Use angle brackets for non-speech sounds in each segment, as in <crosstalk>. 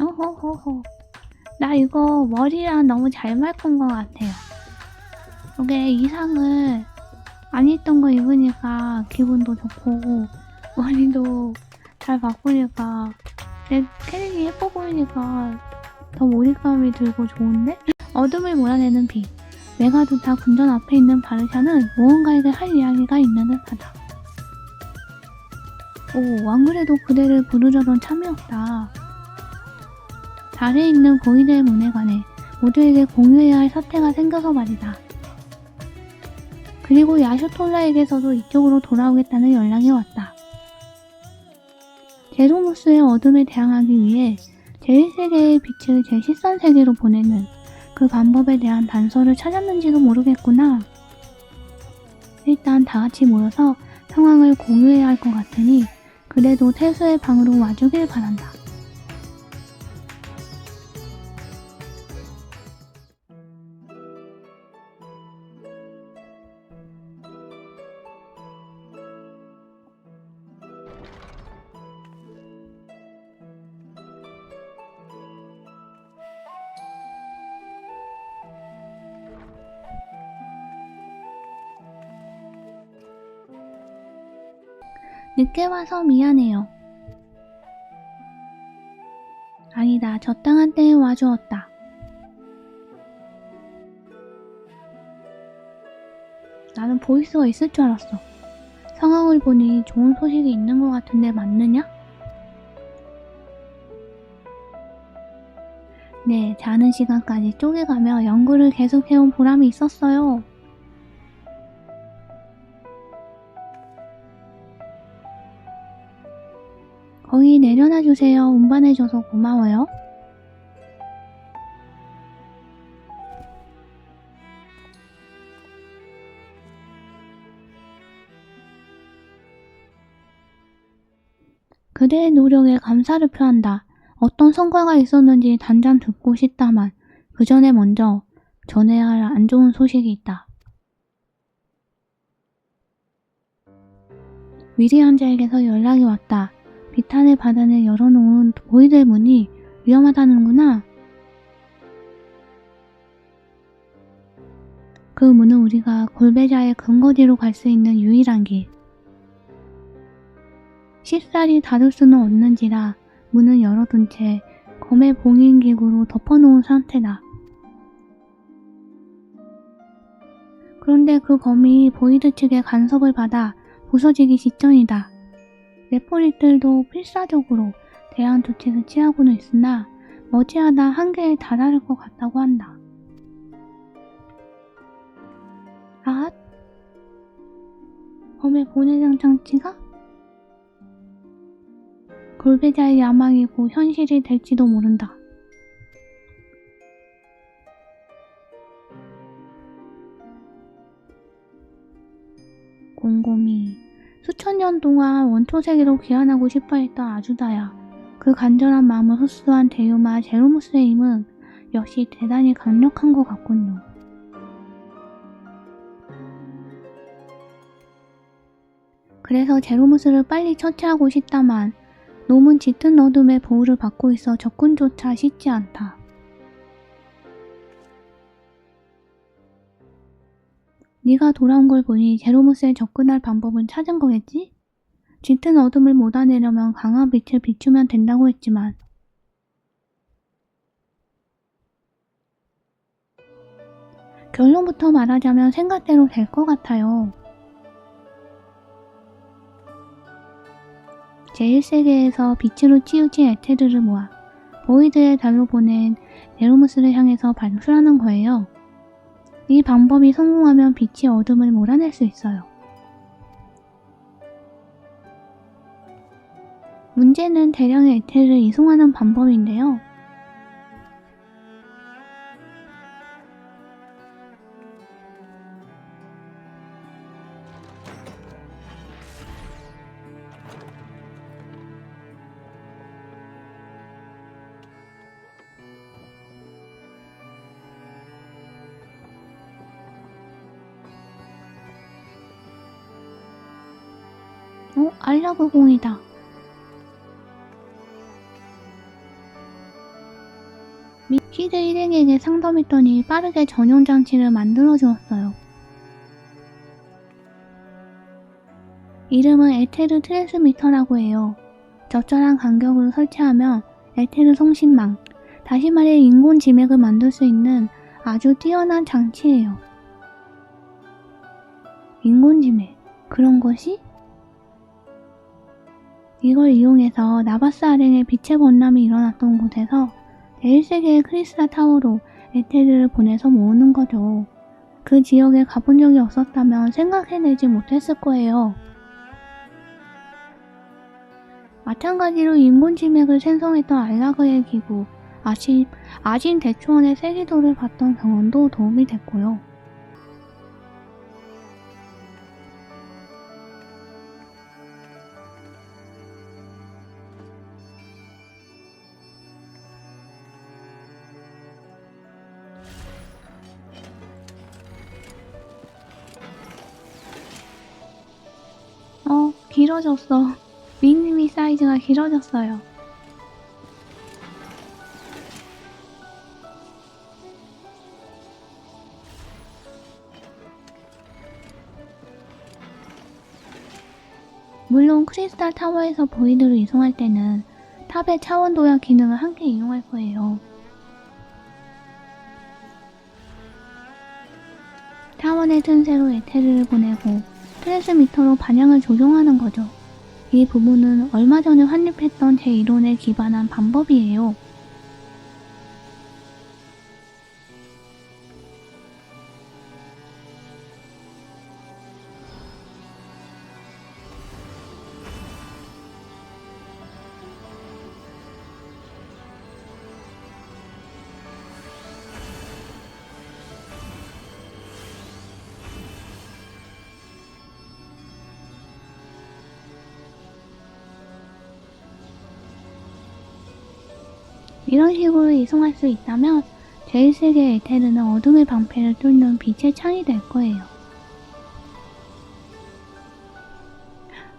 어허허허. 나 이거 머리랑 너무 잘 말건 것 같아요. 이게 이상을 안 입던 거 입으니까 기분도 좋고 머리도 잘 바꾸니까 내 캐릭이 예뻐 보이니까 더 몰입감이 들고 좋은데? 어둠을 몰아내는 비. 내가 좋다 군전 앞에 있는 바르샤는 무언가에게 할 이야기가 있는 듯하다. 오, 안 그래도 그대를 부르려던 참이었다. 달에 있는 고인의 문에 관해 모두에게 공유해야 할 사태가 생겨서 말이다. 그리고 야슈톨라에게서도 이쪽으로 돌아오겠다는 연락이 왔다. 제로무스의 어둠에 대항하기 위해 제1세계의 빛을 제13세계로 보내는 그 방법에 대한 단서를 찾았는지도 모르겠구나. 일단 다 같이 모여서 상황을 공유해야 할 것 같으니 그래도 태수의 방으로 와주길 바란다. 늦게 와서 미안해요. 아니다, 적당한 때에 와주었다. 나는 보이스가 있을 줄 알았어. 상황을 보니 좋은 소식이 있는 것 같은데 맞느냐? 네, 자는 시간까지 쪼개가며 연구를 계속해온 보람이 있었어요. 거기 내려놔 주세요. 운반해줘서 고마워요. 그대의 노력에 감사를 표한다. 어떤 성과가 있었는지 단장 듣고 싶다만 그 전에 먼저 전해야 할 안 좋은 소식이 있다. 위대한 자에게서 연락이 왔다. 비탄의 바단에 열어놓은 보이들 문이 위험하다는구나. 그 문은 우리가 골베자의 근거지로 갈 수 있는 유일한 길. 쉽사리 닫을 수는 없는지라 문은 열어둔 채 검의 봉인기구로 덮어놓은 상태다. 그런데 그 검이 보이드 측의 간섭을 받아 부서지기 직전이다. 레포릿들도 필사적으로 대안 조치를 취하고는 있으나 머지않아 한계에 달하를 것 같다고 한다. 아? 검의 보내장 장치가? 골배자의 야망이고 현실이 될지도 모른다. 곰곰이 수천 년 동안 원초 세계로 귀환하고 싶어했던 아주다야. 그 간절한 마음을 흡수한 대유마 제로무스의 힘은 역시 대단히 강력한 것 같군요. 그래서 제로무스를 빨리 처치하고 싶다만 놈은 짙은 어둠의 보호를 받고 있어 접근조차 쉽지 않다. 네가 돌아온 걸 보니 제로무스에 접근할 방법은 찾은 거겠지? 짙은 어둠을 몰아내려면 강한 빛을 비추면 된다고 했지만 결론부터 말하자면 생각대로 될 것 같아요. 제1세계에서 빛으로 치우친 에테르를 모아 보이드의 달로 보낸 네로무스를 향해서 반출하는 거예요. 이 방법이 성공하면 빛이 어둠을 몰아낼 수 있어요. 문제는 대량의 에테르를 이송하는 방법인데요. 어? 알라그 공이다. 미- 시드 일행에게 상담했더니 빠르게 전용 장치를 만들어 주었어요. 이름은 에테르 트랜스미터라고 해요. 적절한 간격으로 설치하면 에테르 송신망, 다시 말해 인공 지맥을 만들 수 있는 아주 뛰어난 장치예요. 인공 지맥, 그런 것이? 이걸 이용해서 나바스 아랭의 빛의 번람이 일어났던 곳에서 제1세계의 크리스라 타워로 에테르를 보내서 모으는 거죠. 그 지역에 가본 적이 없었다면 생각해내지 못했을 거예요. 마찬가지로 인공지맥을 생성했던 알라그의 기구, 아신, 아신 대초원의 세기도를 봤던 경험도 도움이 됐고요. 길어졌어. 미니미 사이즈가 길어졌어요. 물론 크리스탈 타워에서 보이드를 이송할 때는 탑의 차원 도약 기능을 함께 이용할 거예요. 타원의 틈새로 에테르를 보내고 트랜스미터로 반향을 조종하는 거죠. 이 부분은 얼마 전에 확립했던 제 이론에 기반한 방법이에요. 이런 식으로 이송할 수 있다면 제1세계 에테르는 어둠의 방패를 뚫는 빛의 창이 될 거예요.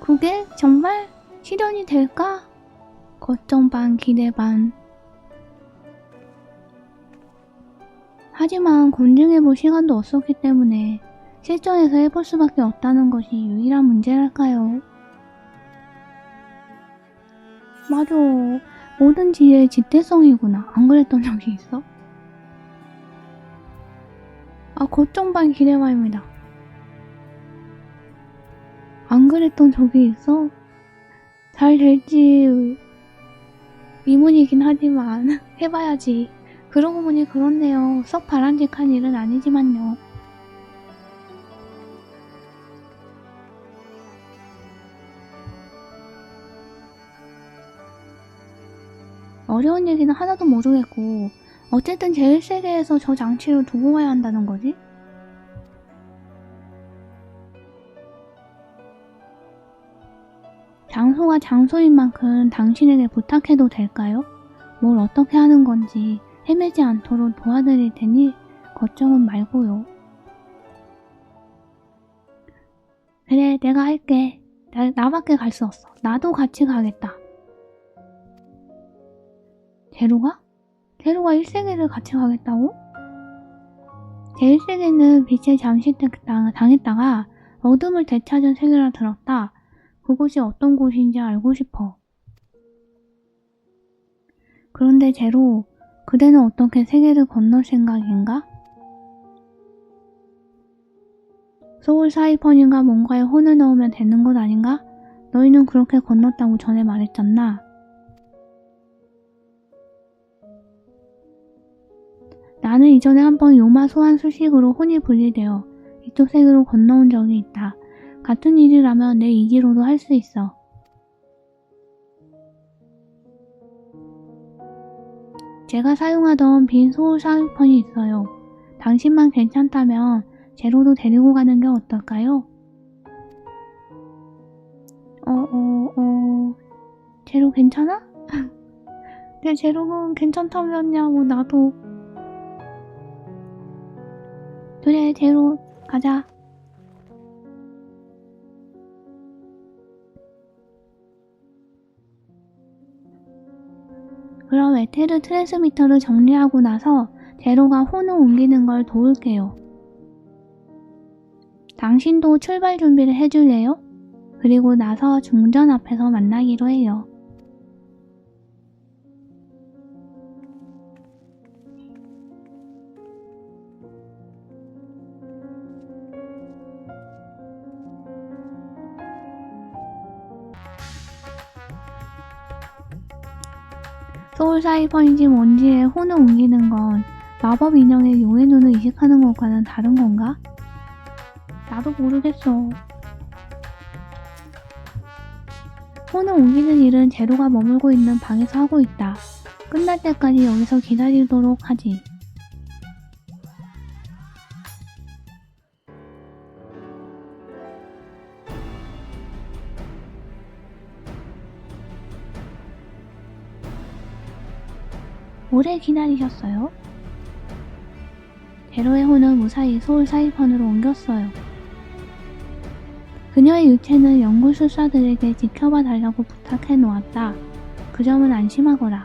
그게 정말 실현이 될까? 걱정 반 기대 반. 하지만 검증해볼 시간도 없었기 때문에 실전에서 해볼 수밖에 없다는 것이 유일한 문제랄까요? 맞아. 모든 지혜의 지대성이구나. 안 그랬던 적이 있어? 아, 걱정 반 기대 반입니다. 안 그랬던 적이 있어? 잘 될지 의문이긴 하지만 <laughs> 해봐야지. 그러고 보니 그렇네요. 썩 바람직한 일은 아니지만요. 어려운 얘기는 하나도 모르겠고 어쨌든 제1세계에서 저 장치를 두고 가야 한다는 거지? 장소가 장소인 만큼 당신에게 부탁해도 될까요? 뭘 어떻게 하는 건지 헤매지 않도록 도와드릴 테니 걱정은 말고요. 그래, 내가 할게. 나, 나밖에 갈 수 없어. 나도 같이 가겠다. 제로가? 제로가 1세계를 같이 가겠다고? 제1세계는 빛의 잠시 당- 당했다가 어둠을 되찾은 세계라 들었다. 그곳이 어떤 곳인지 알고 싶어. 그런데 제로, 그대는 어떻게 세계를 건널 생각인가? 소울 사이펀인가 뭔가에 혼을 넣으면 되는 것 아닌가? 너희는 그렇게 건넜다고 전에 말했잖아. 나는 이전에 한번 요마 소환 수식으로 혼이 분리되어 이쪽 세계로 건너온 적이 있다. 같은 일이라면 내 이기로도 할 수 있어. 제가 사용하던 빈 소울 사이펀이 있어요. 당신만 괜찮다면 제로도 데리고 가는 게 어떨까요? 어, 어, 어, 제로 괜찮아? <laughs> 내 제로는 괜찮다면야, 뭐, 나도. 그래, 제로, 가자. 그럼 에테르 트랜스미터를 정리하고 나서 제로가 혼을 옮기는 걸 도울게요. 당신도 출발 준비를 해줄래요? 그리고 나서 중전 앞에서 만나기로 해요. 소울 사이퍼인지 뭔지에 혼을 옮기는 건 마법 인형의 용의 눈을 이식하는 것과는 다른 건가? 나도 모르겠어. 혼을 옮기는 일은 제로가 머물고 있는 방에서 하고 있다. 끝날 때까지 여기서 기다리도록 하지. 오래 기다리셨어요? 제로의 혼은 무사히 소울 사이펀으로 옮겼어요. 그녀의 유체는 연구 술사들에게 지켜봐 달라고 부탁해 놓았다. 그 점은 안심하거라.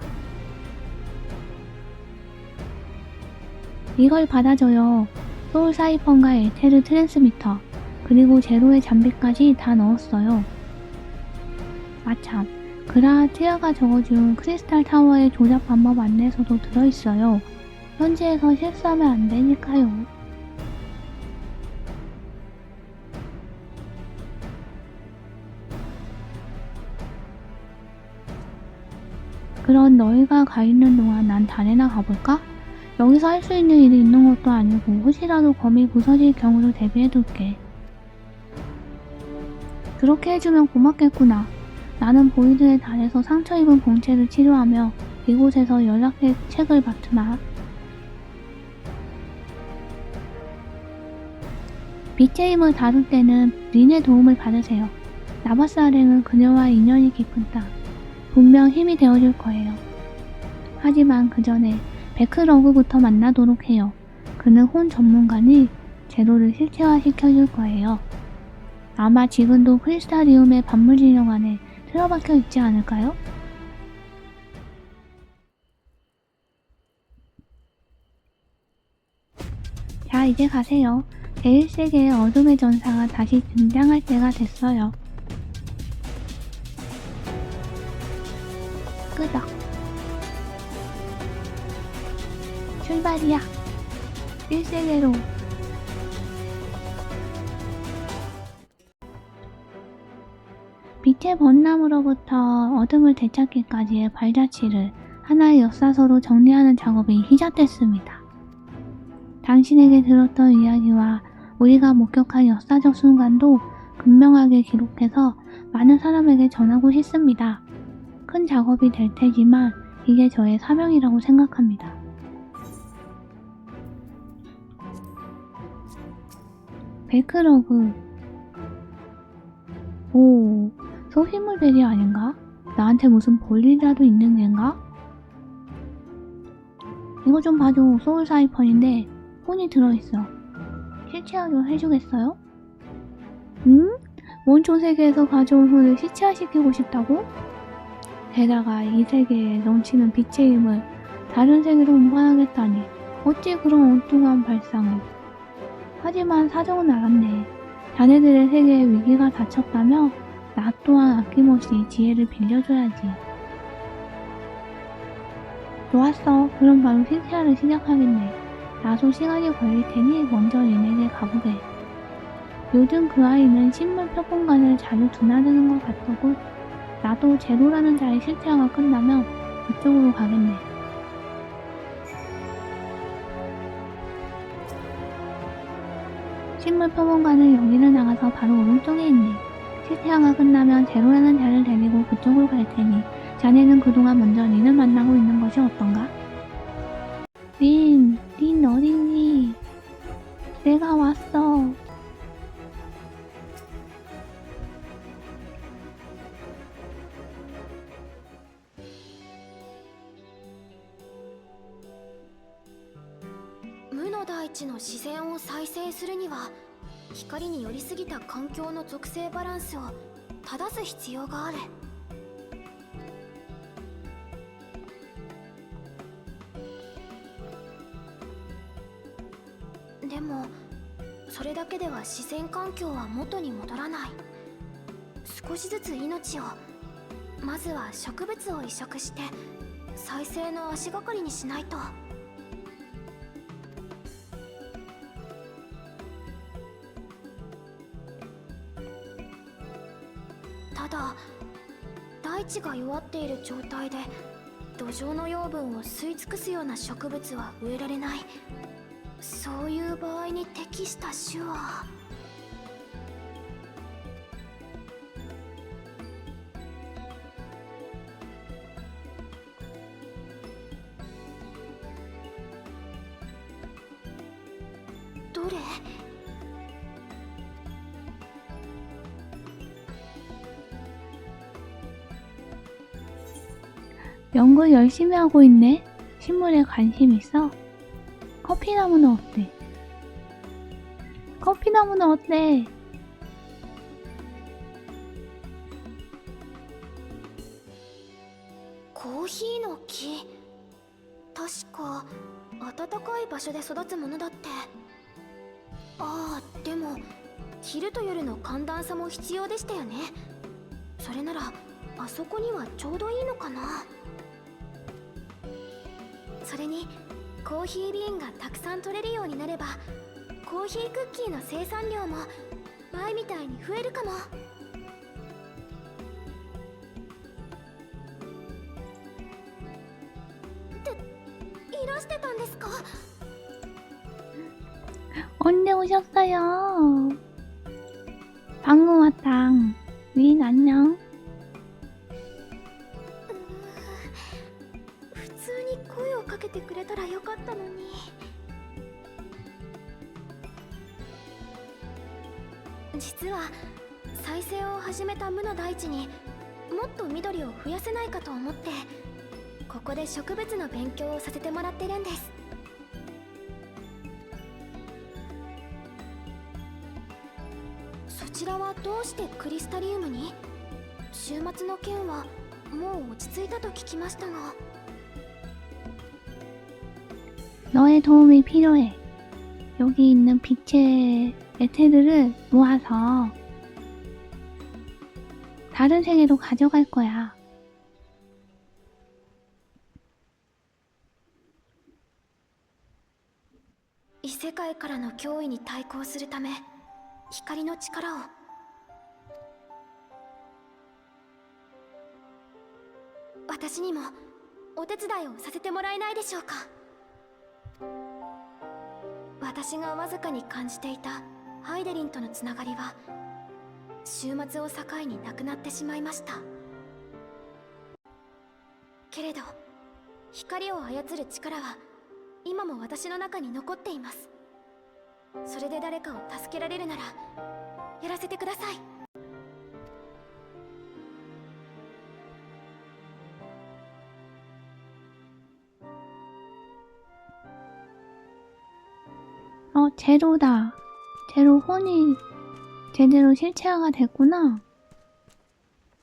이걸 받아줘요. 소울 사이펀과 에테르 트랜스미터, 그리고 제로의 장비까지 다 넣었어요. 아참, 그라티아가 적어준 크리스탈 타워의 조작 방법 안내서도 들어있어요. 현지에서 실수하면 안 되니까요. 그런 너희가 가 있는 동안 난 달에나 가볼까? 여기서 할 수 있는 일이 있는 것도 아니고 혹시라도 검이 부서질 경우를 대비해둘게. 그렇게 해주면 고맙겠구나. 나는 보이드의 달에서 상처 입은 봉체를 치료하며 이곳에서 연락해 책을 맡으마. 빛의 힘을 다룰 때는 린의 도움을 받으세요. 나바스 아랭은 그녀와 인연이 깊은다. 분명 힘이 되어줄 거예요. 하지만 그 전에 베크러그부터 만나도록 해요. 그는 혼 전문가니 제로를 실체화시켜줄 거예요. 아마 지금도 크리스탈리움의 반물 진영 안에 틀어박혀 있지 않을까요? 자, 이제 가세요. 제1세계의 어둠의 전사가 다시 등장할 때가 됐어요. 끄덕. 출발이야. 1세계로. 빛의 번남으로부터 어둠을 되찾기까지의 발자취를 하나의 역사서로 정리하는 작업이 시작됐습니다. 당신에게 들었던 이야기와 우리가 목격한 역사적 순간도 분명하게 기록해서 많은 사람에게 전하고 싶습니다. 큰 작업이 될 테지만 이게 저의 사명이라고 생각합니다. 베크러그 오, 소희물 대리 아닌가? 나한테 무슨 볼일이라도 있는 겐가? 이거 좀 봐줘. 소울 사이펀인데 혼이 들어있어. 실체화 좀 해주겠어요? 응? 원초 세계에서 가져온 혼을 시체화시키고 싶다고? 게다가 이 세계에 넘치는 빛의 힘을 다른 세계로 운반하겠다니 어찌 그런 엉뚱한 발상을 하지만 사정은 알았네 자네들의 세계에 위기가 닥쳤다며 나 또한 아낌없이 지혜를 빌려줘야지. 좋았어. 그럼 바로 실체화를 시작하겠네. 나도 시간이 걸릴 테니 먼저 린에게 가보게. 요즘 그 아이는 식물 표본관을 자주 드나드는 것 같더군 나도 제로라는 자의 실체화가 끝나면 그쪽으로 가겠네. 식물 표본관은 여기를 나가서 바로 오른쪽에 있네. 실체화가 끝나면 제로라는 자를 데리고 그쪽으로 갈 테니 자네는 그동안 먼저 린을 만나고 있는 것이 어떤가? 린, 린 어딨니? 내가 왔어. 無の大地の自然を再生するには 光に寄りすぎた環境の属性バランスを正す必要があるでもそれだけでは自然環境は元に戻らない少しずつ命をまずは植物を移植して再生の足がかりにしないと。地が弱っている状態で土壌の養分を吸い尽くすような植物は植えられない。そういう場合に適した種は 연구 열심히 하고 있네. 식물에 관심 있어? 커피나무는 어때? 커피나무는 어때? コーヒーの木確か暖かい場所で育つものだってああでも昼と夜の寒暖差も必要でしたよねそれならあそこにはちょうどいいのかな それにコーヒービーンがたくさん取れるようになればコーヒークッキーの生産量も前みたいに増えるかもいらしてたんですか 언제 오셨어요? 방금 왔다. 윈 안녕. 始めた無の大地にもっと緑を増やせないかと思ってここで植物の勉強をさせてもらってるんですそちらはどうしてクリスタリウムに週末の件はもう落ち着いたと聞きましたが 너의 도움이 필요해. 여기 있는 빛의 메테르를 모아서 다른 세계로 가져갈 거야. 異世界からの脅威に対抗するため光の力を私にもお手伝いをさせてもらえないでしょうか私がわずかに感じていたハイデリンとのつながりは 週末を境になくなってしまいましたけれど光を操る力は今も私の中に残っていますそれで誰かを助けられるならやらせてください 어, 제로다. 제로 혼이 제대로 실체화가 됐구나.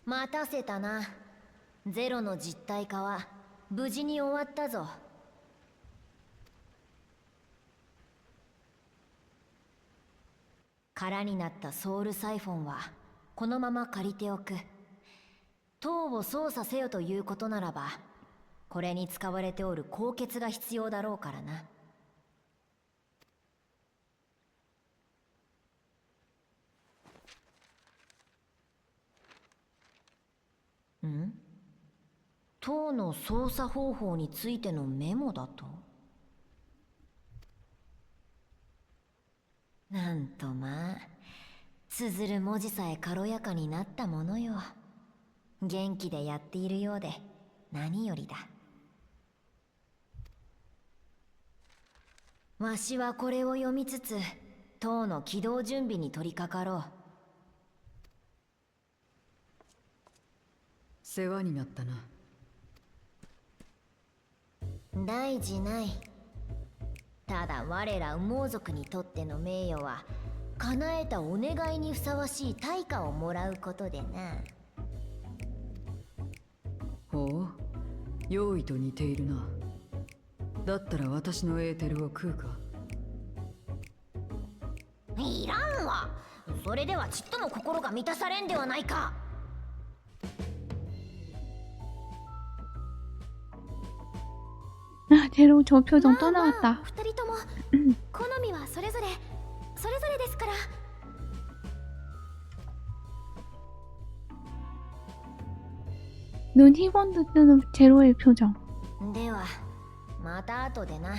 待たせたなゼロの実体化は無事に終わったぞ空になったソウルサイフォンはこのまま借りておく塔を操作せよということならばこれに使われておる高血が必要だろうからな ん？塔の操作方法についてのメモだと？なんとまあ綴る文字さえ軽やかになったものよ。元気でやっているようで何よりだ。わしはこれを読みつつ塔の起動準備に取り掛かろう。世話になったな。大事ない。ただ我ら羽毛族にとっての名誉は叶えたお願いにふさわしい対価をもらうことでな。ほう用意と似ているな。だったら私のエーテルを食うか。いらんわ。それではちっとも心が満たされんではないか아, 제로 저 표정 ま 또 あまあ 나왔다. 二人とも好みはそれぞれそれぞれですから 눈 희번듯 뜨는 제로의 표정. ではまた後でな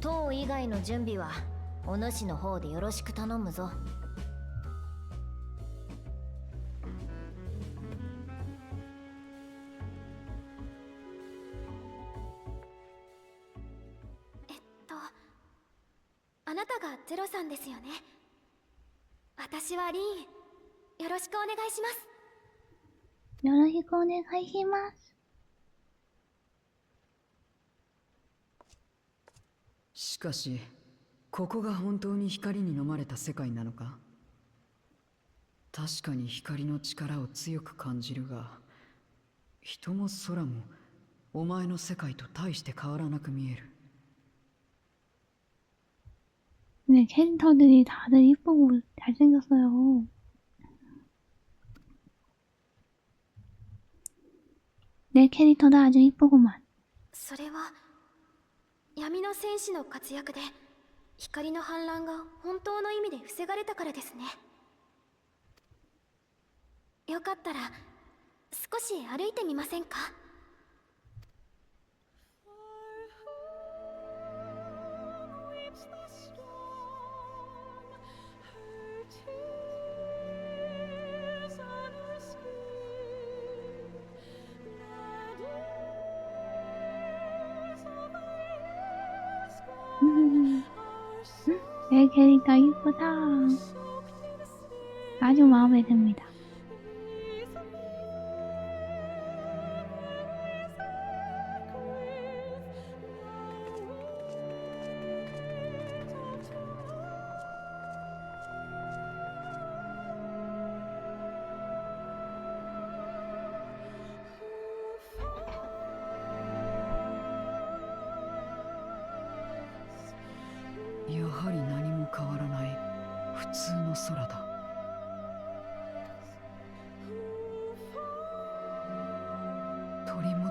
塔以外の準備はお主の方でよろしく頼むぞ ゼロさんですよね。私はリンよろしくお願いします。よろしくお願いします。しかしここが本当に光に飲まれた世界なのか？確かに光の力を強く感じるが人も空もお前の世界と大して変わらなく見える。 근데 캐릭터들이 다들 이쁘고 잘생겼어요. 내 캐릭터도 아주 이쁘구만. それは闇の戦士の活躍で光の反乱が本当の意味で防がれたからですねよかったら少し歩いてみませんか 내 캐릭터 이쁘다. 아주 마음에 듭니다.「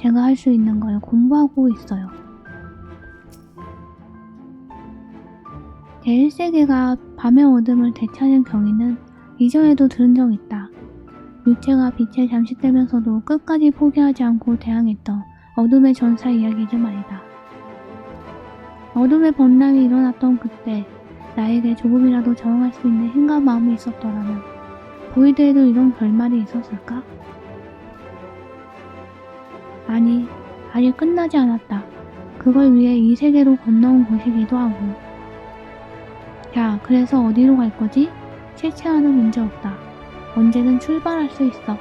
제가 할 수 있는 걸 공부하고 있어요. 제1세계가 밤의 어둠을 되찾은 경위는 이전에도 들은 적 있다. 육체가 빛에 잠식되면서도 끝까지 포기하지 않고 대항했던 어둠의 전사 이야기죠 말이다. 어둠의 번람이 일어났던 그때 나에게 조금이라도 저항할 수 있는 힘과 마음이 있었더라면 보이드에도 이런 결말이 있었을까? 아니, 아직 끝나지 않았다. 그걸 위해 이 세계로 건너온 것이기도 하고. 자, 그래서 어디로 갈 거지? 실체와는 문제 없다. 언제든 출발할 수 있어.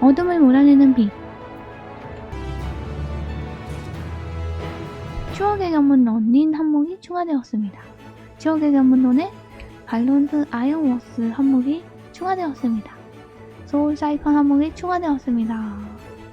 어둠을 몰아내는 빛. 추억의 견문 런닌 항목이 추가되었습니다. 추억의 견문론에 발론드 아이언워스 항목이 추가되었습니다. 소울 사이펀 항목이 추가되었습니다.